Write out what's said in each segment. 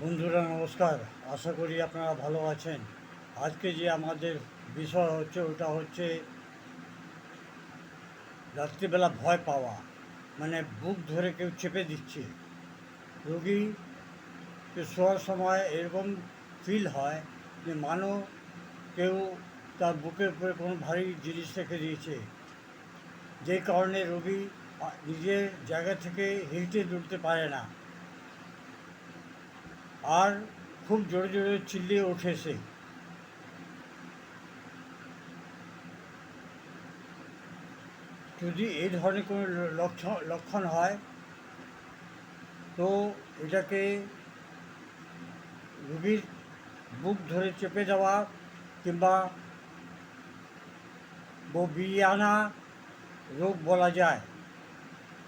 বন্ধুরা, নমস্কার। আশা করি আপনারা ভালো আছেন। আজকে যে আমাদের বিষয় হচ্ছে, ওটা হচ্ছে রাত্রিবেলা ভয় পাওয়া। মানে বুক ধরে কেউ চেপে দিচ্ছে। রোগী শোয়ার সময় এরকম ফিল হয় যে মানো কেউ তার বুকের উপরে কোনো ভারী জিনিস রেখে দিয়েছে। যে কারণে রোগী নিজের জায়গা থেকে হিলতে দুলতে পারে না। আর খুব জোরে জোরে চিল্লিয়ে উঠেছে। যদি এই ধরনের কোনো লক্ষণ লক্ষণ হয়, তো এটাকে রুগীর বুক ধরে চেপে দেওয়া কিংবা বিয়ানা রোগ বলা যায়।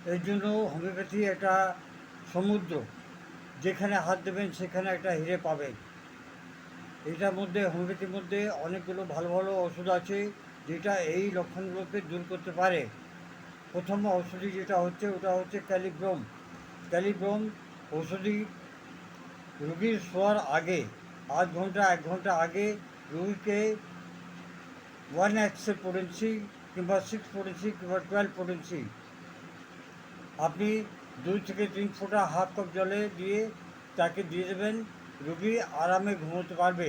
এর জন্য হোমিওপ্যাথি একটা সমুদ্র। যেখানে হাত দেবেন, সেখানে একটা হিরে পাবেন। এটার মধ্যে, হোমিওপ্যাথির মধ্যে অনেকগুলো ভালো ভালো ওষুধ আছে, যেটা এই লক্ষণগুলোকে দূর করতে পারে। প্রথম ঔষধি যেটা হচ্ছে, ওটা হচ্ছে ক্যালিব্রোম। ক্যালিব্রোম ঔষধি রুগীর শোয়ার আগে, আধ ঘণ্টা, এক ঘণ্টা আগে রুগীকে ওয়ান এক্সের পোটেন্সি কিংবা সিক্স পড়েছি কিংবা টুয়েলভ পড়েছি। আপনি দুই থেকে তিন ফোঁটা হাফ কাপ জলে দিয়ে তাকে দিয়ে দেবেন। রুগী আরামে ঘুমোতে পারবে।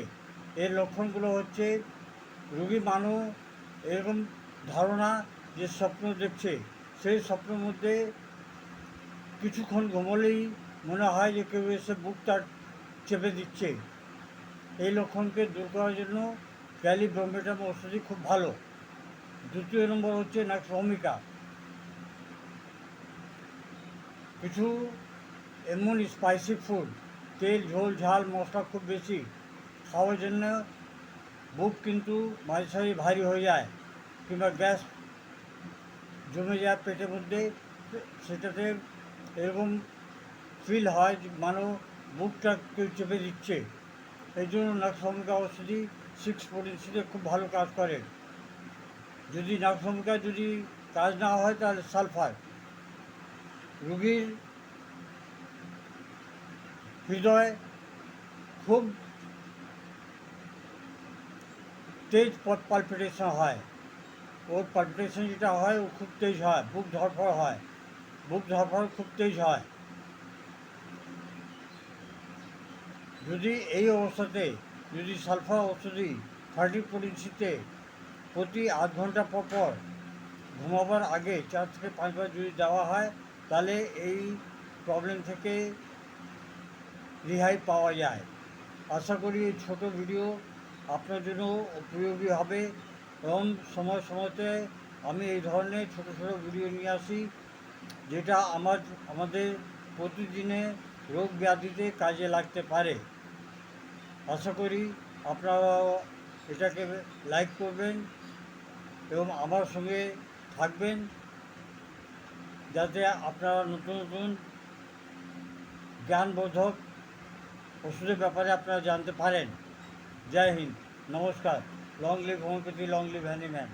এর লক্ষণগুলো হচ্ছে, রুগী মানু এরকম ধারণা যে স্বপ্ন দেখছে, সেই স্বপ্নের মধ্যে কিছুক্ষণ ঘুমোলেই মনে হয় যে কেউ এসে বুকটা চেপে দিচ্ছে। এই লক্ষণকে দূর করার জন্য ক্যালি ব্রমেটাম ওষুধই খুব ভালো। দ্বিতীয় নম্বর হচ্ছে নাক্সভমিকা কিছু এমন স্পাইসি ফুড তেল, ঝোল, ঝাল, মশলা খুব বেশি, খাওয়ার জন্য বুক কিন্তু মাঝে সাঝে ভারী হয়ে যায়, কিংবা গ্যাস জমে যায় পেটের মধ্যে, সেটাতে এরকম ফিল হয় মানো বুকটা কেউ চেপে দিচ্ছে। এই জন্য নাকভূমিকা ওষুধই সিক্স পোটেন্সিতে খুব ভালো কাজ করে। যদি নাকভূমিকা যদি কাজ না হয় তাহলে সালফার রুগীর হৃদয় খুব তেজ পথ পালপিটেশন হয়। ওর পালপিটেশন যেটা হয়, ও খুব তেজ হয়, বুক ধরফর হয়। বুক ধরফর খুব তেজ হয়। যদি এই অবস্থাতে, যদি সালফার ওষুধি থার্টি পলিসিতে প্রতি আধ ঘণ্টা পর পর ঘুমাবার আগে চার থেকে পাঁচবার যদি দেওয়া হয় তাহলে এই প্রবলেম থেকে রেহাই পাওয়া যায়। আশা করি এই ছোটো ভিডিও আপনার জন্য উপযোগী হবে এবং সময় সময়তে আমি এই ধরনের ছোটো ছোটো ভিডিও নিয়ে আসি, যেটা আমার, আমাদের প্রতিদিনে রোগ ব্যাধিতে কাজে লাগতে পারে। আশা করি আপনারা এটাকে লাইক করবেন এবং আমার সঙ্গে থাকবেন। যাতে আপনারা নতুন নতুন জ্ঞানবোধক ওষুধের ব্যাপারে আপনারা জানতে পারেন জয় হিন্দ নমস্কার long live homeopathy long live Hahnemann